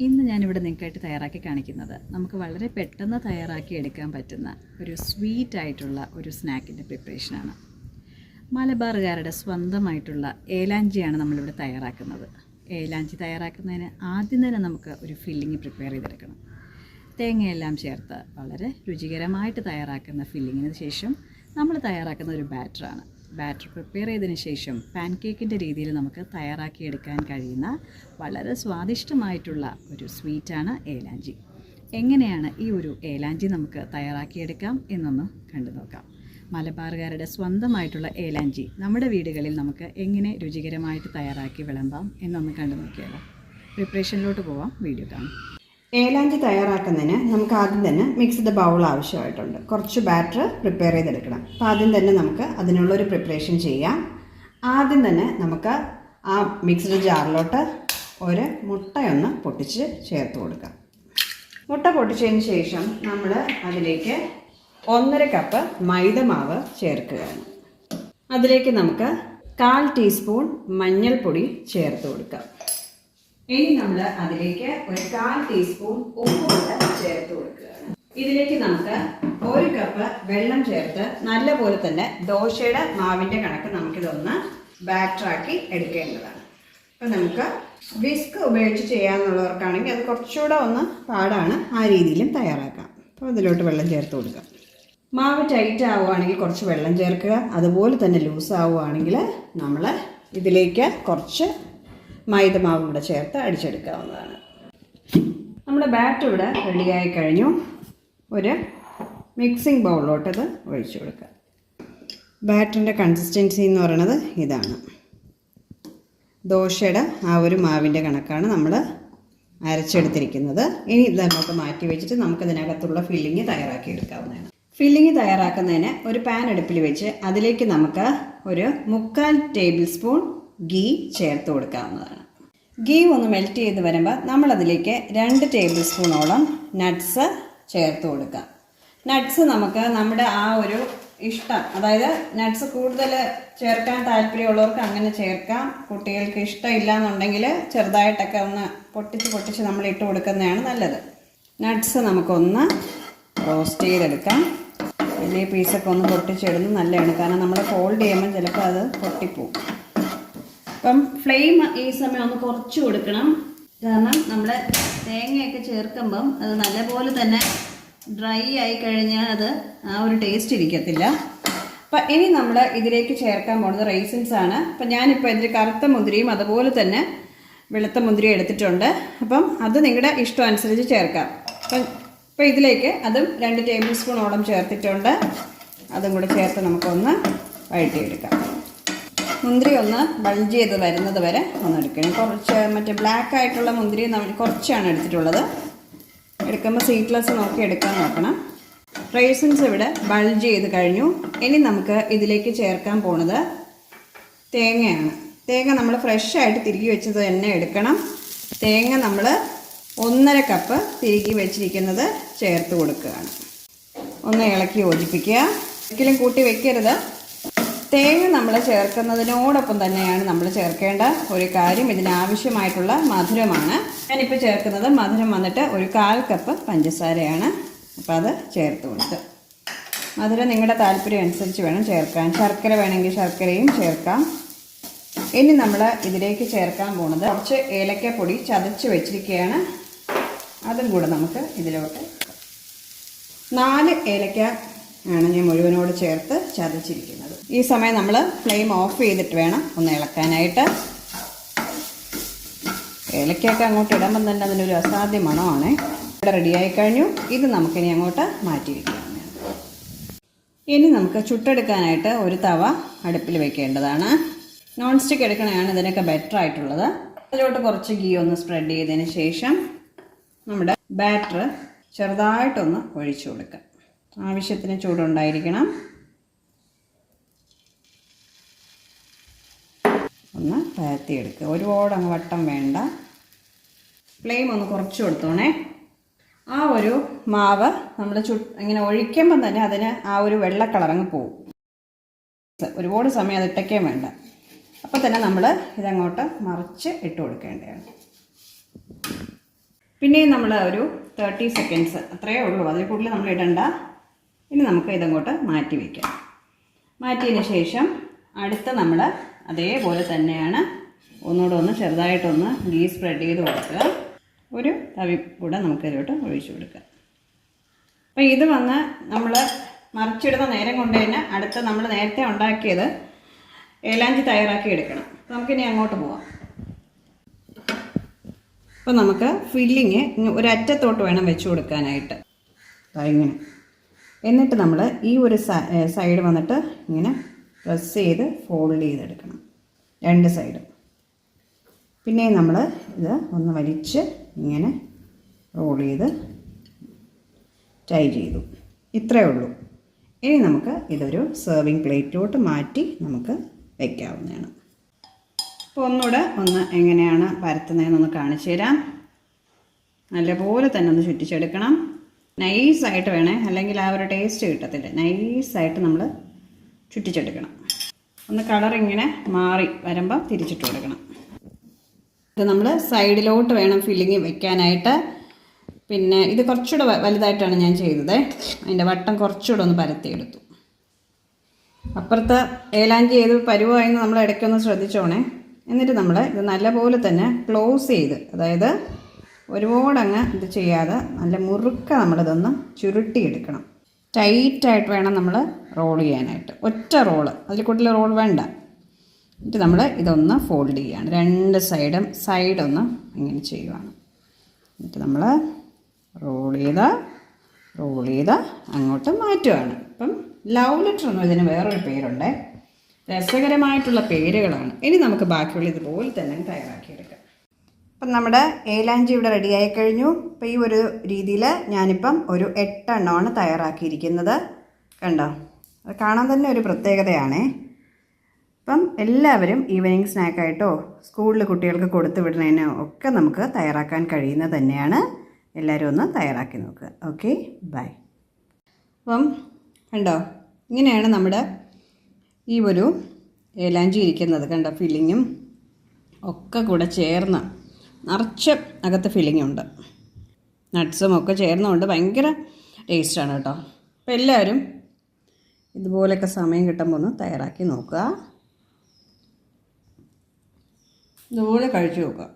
ഇന്ന് ഞാനിവിടെ നിങ്ങൾക്കായിട്ട് തയ്യാറാക്കി കാണിക്കുന്നത് നമുക്ക് വളരെ പെട്ടെന്ന് തയ്യാറാക്കി എടുക്കാൻ പറ്റുന്ന ഒരു സ്വീറ്റ് ആയിട്ടുള്ള ഒരു സ്നാക്കിന്റെ പ്രിപ്പറേഷനാണ് മലബാറുകാരുടെ സ്വന്തമായിട്ടുള്ള ഏലാഞ്ചിയാണ് നമ്മളിവിടെ തയ്യാറാക്കുന്നത്. ഏലാഞ്ചി തയ്യാറാക്കുന്നതിന് ആദ്യം തന്നെ നമുക്ക് ഒരു ഫില്ലിങ് പ്രിപ്പയർ ചെയ്തെടുക്കണം. തേങ്ങയെല്ലാം ചേർത്ത് വളരെ രുചികരമായിട്ട് തയ്യാറാക്കുന്ന ഫില്ലിങ്ങിന് ശേഷം നമ്മൾ തയ്യാറാക്കുന്ന ഒരു ബാറ്ററാണ് ബാറ്റർ പ്രിപ്പയർ ചെയ്തതിന് ശേഷം പാൻ കേക്കിന്റെ രീതിയിൽ നമുക്ക് തയ്യാറാക്കിയെടുക്കാൻ കഴിയുന്ന വളരെ സ്വാദിഷ്ടമായിട്ടുള്ള ഒരു സ്വീറ്റാണ് ഏലാഞ്ചി. എങ്ങനെയാണ് ഈ ഒരു ഏലാഞ്ചി നമുക്ക് തയ്യാറാക്കിയെടുക്കാം എന്നൊന്ന് കണ്ടു നോക്കാം. മലബാറുകാരുടെ സ്വന്തമായിട്ടുള്ള ഏലാഞ്ചി നമ്മുടെ വീടുകളിൽ നമുക്ക് എങ്ങനെ രുചികരമായിട്ട് തയ്യാറാക്കി വിളമ്പാം എന്നൊന്ന് കണ്ടു നോക്കിയാലോ. പ്രിപ്പറേഷനിലോട്ട് പോവാം. വീഡിയോ കാണാം. ഏലാഞ്ചി തയ്യാറാക്കുന്നതിന് നമുക്ക് ആദ്യം തന്നെ മിക്സ്ഡ് ബൗൾ ആവശ്യമായിട്ടുണ്ട്. കുറച്ച് ബാറ്റർ പ്രിപ്പയർ ചെയ്തെടുക്കണം. അപ്പോൾ ആദ്യം തന്നെ നമുക്ക് അതിനുള്ളൊരു പ്രിപ്പറേഷൻ ചെയ്യാം. ആദ്യം തന്നെ നമുക്ക് ആ മിക്സ്ഡ് ജാറിലോട്ട് ഒരു മുട്ടയൊന്ന് പൊട്ടിച്ച് ചേർത്ത് കൊടുക്കാം. മുട്ട പൊട്ടിച്ചതിന് ശേഷം നമ്മൾ അതിലേക്ക് ഒന്നര കപ്പ് മൈദ മാവ് ചേർക്കുകയാണ്. അതിലേക്ക് നമുക്ക് കാൽ ടീസ്പൂൺ മഞ്ഞൾപ്പൊടി ചേർത്ത് കൊടുക്കാം. ഇനി നമ്മൾ അതിലേക്ക് ഒരു കാൽ ടീസ്പൂൺ ഉപ്പ് കൂടെ ചേർത്ത് കൊടുക്കുക ഇതിലേക്ക് നമുക്ക് ഒരു കപ്പ് വെള്ളം ചേർത്ത് നല്ലപോലെ തന്നെ ദോശയുടെ മാവിന്റെ കണക്ക് നമുക്കിതൊന്ന് ബാറ്ററാക്കി എടുക്കേണ്ടതാണ്. അപ്പം നമുക്ക് വിസ്ക് ഉപയോഗിച്ച് ചെയ്യാമെന്നുള്ളവർക്കാണെങ്കിൽ അത് കുറച്ചുകൂടെ ഒന്ന് പാടാണ് ആ രീതിയിലും തയ്യാറാക്കാം. അപ്പോൾ അതിലോട്ട് വെള്ളം ചേർത്ത് കൊടുക്കാം. മാവ് ടൈറ്റ് ആവുകയാണെങ്കിൽ കുറച്ച് വെള്ളം ചേർക്കുക. അതുപോലെ തന്നെ ലൂസ് ആവുകയാണെങ്കിൽ നമ്മൾ ഇതിലേക്ക് കുറച്ച് മൈദമാവും കൂടെ ചേർത്ത് അടിച്ചെടുക്കാവുന്നതാണ്. നമ്മുടെ ബാറ്റ് ഇവിടെ റെഡിയായി കഴിഞ്ഞു. ഒരു മിക്സിംഗ് ബൗളിലോട്ട് ഇത് ഒഴിച്ചു കൊടുക്കുക. ബാറ്ററിന്റെ കൺസിസ്റ്റൻസി എന്ന് പറയുന്നത് ഇതാണ്. ദോശയുടെ ആ ഒരു മാവിന്റെ കണക്കാണ് നമ്മൾ അരച്ചെടുത്തിരിക്കുന്നത്. ഇനി ഇത് നമുക്ക് മാറ്റി വെച്ചിട്ട് നമുക്കതിനകത്തുള്ള ഫില്ലിങ് തയ്യാറാക്കി എടുക്കാവുന്നതാണ്. ഫില്ലിങ് തയ്യാറാക്കുന്നതിന് ഒരു പാൻ അടുപ്പിൽ വെച്ച് അതിലേക്ക് നമുക്ക് ഒരു മുക്കാൽ ടേബിൾ സ്പൂൺ ഗീ ചേർത്ത് കൊടുക്കാവുന്നതാണ്. ഗീ ഒന്ന് മെൽറ്റ് ചെയ്ത് വരുമ്പോൾ നമ്മളതിലേക്ക് രണ്ട് ടേബിൾ സ്പൂണോളം നട്ട്സ് ചേർത്ത് കൊടുക്കാം. നട്ട്സ് നമുക്ക് നമ്മുടെ ആ ഒരു ഇഷ്ടം അതായത് നട്ട്സ് കൂടുതൽ ചേർക്കാൻ താല്പര്യമുള്ളവർക്ക് അങ്ങനെ ചേർക്കാം. കുട്ടികൾക്ക് ഇഷ്ടമില്ല എന്നുണ്ടെങ്കിൽ ചെറുതായിട്ടൊക്കെ ഒന്ന് പൊട്ടിച്ച് പൊട്ടിച്ച് നമ്മൾ ഇട്ട് കൊടുക്കുന്നതാണ് നല്ലത്. നട്ട്സ് നമുക്കൊന്ന് റോസ്റ്റ് ചെയ്തെടുക്കാം. വലിയ പീസൊക്കെ ഒന്ന് പൊട്ടിച്ചിടുന്നത് നല്ലതാണ്. കാരണം നമ്മൾ ഫോൾഡ് ചെയ്യുമ്പോൾ ചിലപ്പോൾ അത് പൊട്ടിപ്പോവും. അപ്പം ഫ്ലെയിം ഈ സമയം ഒന്ന് കുറച്ച് കൊടുക്കണം. കാരണം നമ്മൾ തേങ്ങയൊക്കെ ചേർക്കുമ്പം അത് നല്ലപോലെ തന്നെ ഡ്രൈ ആയി കഴിഞ്ഞാൽ അത് ആ ഒരു ടേസ്റ്റ് ഇരിക്കത്തില്ല. അപ്പം ഇനി നമ്മൾ ഇതിലേക്ക് ചേർക്കാൻ പോകുന്നത് റൈസിൻസ് ആണ്. അപ്പം ഞാനിപ്പോൾ ഇതിൽ കറുത്ത മുന്തിരിയും അതുപോലെ തന്നെ വെളുത്ത മുന്തിരിയും എടുത്തിട്ടുണ്ട്. അപ്പം അത് നിങ്ങളുടെ ഇഷ്ടം അനുസരിച്ച് ചേർക്കാം. അപ്പം ഇപ്പോൾ ഇതിലേക്ക് അതും രണ്ട് ടേബിൾ സ്പൂണോളം ചേർത്തിട്ടുണ്ട്. അതും കൂടെ ചേർത്ത് നമുക്കൊന്ന് വഴറ്റിയെടുക്കാം. മുന്തിരി ഒന്ന് ബൾജ് ചെയ്ത് വരുന്നത് വരെ ഒന്ന് എടുക്കണം. കുറച്ച് മറ്റേ ബ്ലാക്ക് ആയിട്ടുള്ള മുന്തിരി നമ്മൾ കുറച്ചാണ് എടുത്തിട്ടുള്ളത്. എടുക്കുമ്പോൾ സീറ്റ്ലെസ് നോക്കി എടുക്കാൻ നോക്കണം. റൈസിൻസ് ഇവിടെ ബൾജ് ചെയ്ത് കഴിഞ്ഞു. ഇനി നമുക്ക് ഇതിലേക്ക് ചേർക്കാൻ പോണത് തേങ്ങയാണ്. തേങ്ങ നമ്മൾ ഫ്രഷ് ആയിട്ട് തിരികെ വെച്ചത് തന്നെ എടുക്കണം. തേങ്ങ നമ്മൾ ഒന്നര കപ്പ് തിരികെ വെച്ചിരിക്കുന്നത് ചേർത്ത് കൊടുക്കുകയാണ്. ഒന്ന് ഇളക്കി യോജിപ്പിക്കുക. ഒരിക്കലും കൂട്ടി വെക്കരുത്. തേങ്ങ നമ്മൾ ചേർക്കുന്നതിനോടൊപ്പം തന്നെയാണ് നമ്മൾ ചേർക്കേണ്ട ഒരു കാര്യം. ഇതിനാവശ്യമായിട്ടുള്ള മധുരമാണ്. ഞാനിപ്പോൾ ചേർക്കുന്നത് മധുരം വന്നിട്ട് ഒരു കാൽ കപ്പ് പഞ്ചസാരയാണ്. അപ്പോൾ അത് ചേർത്ത് കൊടുത്ത്. മധുരം നിങ്ങളുടെ താല്പര്യം അനുസരിച്ച് വേണം ചേർക്കാൻ. ശർക്കര വേണമെങ്കിൽ ശർക്കരയും ചേർക്കാം. ഇനി നമ്മൾ ഇതിലേക്ക് ചേർക്കാൻ പോണത് കുറച്ച് ഏലക്കപ്പൊടി ചതച്ച് വെച്ചിരിക്കുകയാണ്. അതും കൂടെ നമുക്ക് ഇതിലോട്ട് നാല് ഏലക്ക ആണ് ഞാൻ മുഴുവനോട് ചേർത്ത് ചതച്ചിരിക്കുന്നത്. ഈ സമയം നമ്മൾ ഫ്ലെയിം ഓഫ് ചെയ്തിട്ട് വേണം ഒന്ന് ഇളക്കാനായിട്ട്. ഏലക്കയൊക്കെ അങ്ങോട്ട് ഇടുമ്പം തന്നെ അതിനൊരു അസാധ്യ മണമാണ്. ഇവിടെ റെഡിയായി കഴിഞ്ഞു. ഇത് നമുക്കിനി അങ്ങോട്ട് മാറ്റി വയ്ക്കാം ഇനി നമുക്ക് ചുട്ടെടുക്കാനായിട്ട് ഒരു തവ അടുപ്പിൽ വെക്കേണ്ടതാണ്. നോൺ സ്റ്റിക്ക് എടുക്കണതാണ് ഇതിനൊക്കെ ബെറ്റർ ആയിട്ടുള്ളത്. അതിലോട്ട് കുറച്ച് ഗീ ഒന്ന് സ്പ്രെഡ് ചെയ്തതിന് ശേഷം നമ്മുടെ ബാറ്റർ ചെറുതായിട്ടൊന്ന് ഒഴിച്ചു കൊടുക്കാം. ആവശ്യത്തിന് ചൂടുണ്ടായിരിക്കണം. ഒന്ന് പരത്തിയെടുക്കുക ഒരുപാട് അങ്ങ് വട്ടം വേണ്ട. ഫ്ലെയിം ഒന്ന് കുറച്ച് കൊടുത്തോണേ. ആ ഒരു മാവ് നമ്മൾ ചു ഇങ്ങനെ ഒഴിക്കുമ്പം തന്നെ അതിന് ആ ഒരു വെള്ള കളറങ്ങ് പോവും. ഒരുപാട് സമയം അത് വേണ്ട. അപ്പം തന്നെ നമ്മൾ ഇതങ്ങോട്ട് മറിച്ച് ഇട്ട് കൊടുക്കേണ്ടതാണ്. പിന്നെയും നമ്മൾ ഒരു തേർട്ടി സെക്കൻഡ്സ് അത്രയേ ഉള്ളൂ. അതിൽ കൂടുതൽ നമ്മൾ ഇടണ്ട. ഇനി നമുക്ക് ഇതങ്ങോട്ട് മാറ്റി വയ്ക്കാം മാറ്റിയതിന് ശേഷം അടുത്ത നമ്മൾ അതേപോലെ തന്നെയാണ് ഒന്നുകൂടെ ഒന്ന് ചെറുതായിട്ടൊന്ന് ഗീ സ്പ്രെഡ് ചെയ്ത് കൊടുക്കുക. ഒരു തവി കൂടെ നമുക്കതിലോട്ട് ഒഴിച്ചു കൊടുക്കുക. അപ്പോൾ ഇത് വന്ന് നമ്മൾ മറിച്ചിടുന്ന നേരം കൊണ്ട് തന്നെ അടുത്ത് നമ്മൾ നേരത്തെ ഉണ്ടാക്കിയത് ഏലാഞ്ചി തയ്യാറാക്കി എടുക്കണം. നമുക്കിനി അങ്ങോട്ട് പോവാം. അപ്പോൾ നമുക്ക് ഫില്ലിങ് ഒരറ്റത്തോട്ട് വേണം വെച്ച് കൊടുക്കാനായിട്ട്. ഇങ്ങനെ. എന്നിട്ട് നമ്മൾ ഈ ഒരു സൈഡ് വന്നിട്ട് ഇങ്ങനെ പ്രസ് ചെയ്ത് ഫോൾഡ് ചെയ്തെടുക്കണം. രണ്ട് സൈഡും പിന്നെ നമ്മൾ ഇത് ഒന്ന് വലിച്ച് ഇങ്ങനെ റോൾ ചെയ്ത് ടൈ ചെയ്തു. ഇത്രയേ ഉള്ളൂ. ഇനി നമുക്ക് ഇതൊരു സെർവിങ് പ്ലേറ്റിലോട്ട് മാറ്റി നമുക്ക് വയ്ക്കാവുന്നതാണ് അപ്പോൾ ഒന്നുകൂടെ ഒന്ന് എങ്ങനെയാണ് പരത്തുന്നതെന്നൊന്ന് കാണിച്ചു തരാം. നല്ലപോലെ തന്നെ ഒന്ന് ചുറ്റിച്ചെടുക്കണം. നൈസായിട്ട് വേണേ അല്ലെങ്കിൽ ആ ഒരു ടേസ്റ്റ് കിട്ടത്തില്ല. നൈസായിട്ട് നമ്മൾ ചുറ്റിച്ചെടുക്കണം. ഒന്ന് കളർ ഇങ്ങനെ മാറി വരുമ്പോൾ തിരിച്ചിട്ട് കൊടുക്കണം. ഇത് നമ്മൾ സൈഡിലോട്ട് വേണം ഫില്ലിങ് വെക്കാനായിട്ട്. പിന്നെ ഇത് കുറച്ചുകൂടെ വലുതായിട്ടാണ് ഞാൻ ചെയ്തത്. അതിന്റെ വട്ടം കുറച്ചുകൂടെ ഒന്ന് പരത്തിയെടുത്തു. അപ്പുറത്ത് ഏലാഞ്ചി ഏത് പരുവായെന്ന് നമ്മൾ ഇടയ്ക്കൊന്ന് ശ്രദ്ധിച്ചോണേ. എന്നിട്ട് നമ്മൾ ഇത് നല്ലപോലെ തന്നെ ക്ലോസ് ചെയ്ത് അതായത് ഒരുപാടങ്ങ് ഇത് ചെയ്യാതെ നല്ല മുറുക്ക നമ്മളിതൊന്ന് ചുരുട്ടിയെടുക്കണം. ടൈറ്റായിട്ട് വേണം നമ്മൾ റോൾ ചെയ്യാനായിട്ട്. ഒറ്റ റോൾ. അതിൽ കൂടുതൽ റോൾ വേണ്ട. എന്നിട്ട് നമ്മൾ ഇതൊന്ന് ഫോൾഡ് ചെയ്യുകയാണ് രണ്ട് സൈഡും സൈഡൊന്ന് ഇങ്ങനെ ചെയ്യുവാണ്. എന്നിട്ട് നമ്മൾ റോൾ ചെയ്ത റോൾ ചെയ്ത അങ്ങോട്ട് മാറ്റുകയാണ് അപ്പം ലവ് ലെറ്റർ എന്ന് ഇതിന് വേറൊരു പേരുണ്ട്. രസകരമായിട്ടുള്ള പേരുകളാണ്. ഇനി നമുക്ക് ബാക്കിയുള്ള ഇതുപോലെ തന്നെ തയ്യാറാക്കിയെടുക്കാം. അപ്പം നമ്മുടെ ഏലാഞ്ചി ഇവിടെ റെഡിയായി കഴിഞ്ഞു. അപ്പോൾ ഈ ഒരു രീതിയിൽ ഞാനിപ്പം ഒരു എട്ടെണ്ണമാണ് തയ്യാറാക്കിയിരിക്കുന്നത്. കണ്ടോ? അത് കാണാൻ തന്നെ ഒരു പ്രത്യേകതയാണേ. അപ്പം എല്ലാവരും ഈവനിങ് സ്നാക്കായിട്ടോ സ്കൂളിൽ കുട്ടികൾക്ക് കൊടുത്തു വിടുന്നതിനോ ഒക്കെ നമുക്ക് തയ്യാറാക്കാൻ കഴിയുന്നത് തന്നെയാണ്. എല്ലാവരും ഒന്ന് തയ്യാറാക്കി നോക്കുക ഓക്കെ ബൈ. അപ്പം കണ്ടോ? ഇങ്ങനെയാണ് നമ്മുടെ ഈ ഒരു ഏലാഞ്ചി ഇരിക്കുന്നത്. കണ്ടോ? ഫില്ലിങ്ങും ഒക്കെ കൂടെ ചേർന്ന്. നിറച്ച് അകത്ത് ഫില്ലിംഗ് ഉണ്ട്. നട്ട്സും ഒക്കെ ചേർന്നുകൊണ്ട് ഭയങ്കര ടേസ്റ്റാണ് കേട്ടോ. അപ്പോൾ എല്ലാവരും ഇതുപോലെയൊക്കെ സമയം കിട്ടുമ്പോൾ ഒന്ന് തയ്യാറാക്കി നോക്കുക. ഇതുപോലെ കഴിച്ചു നോക്കുക.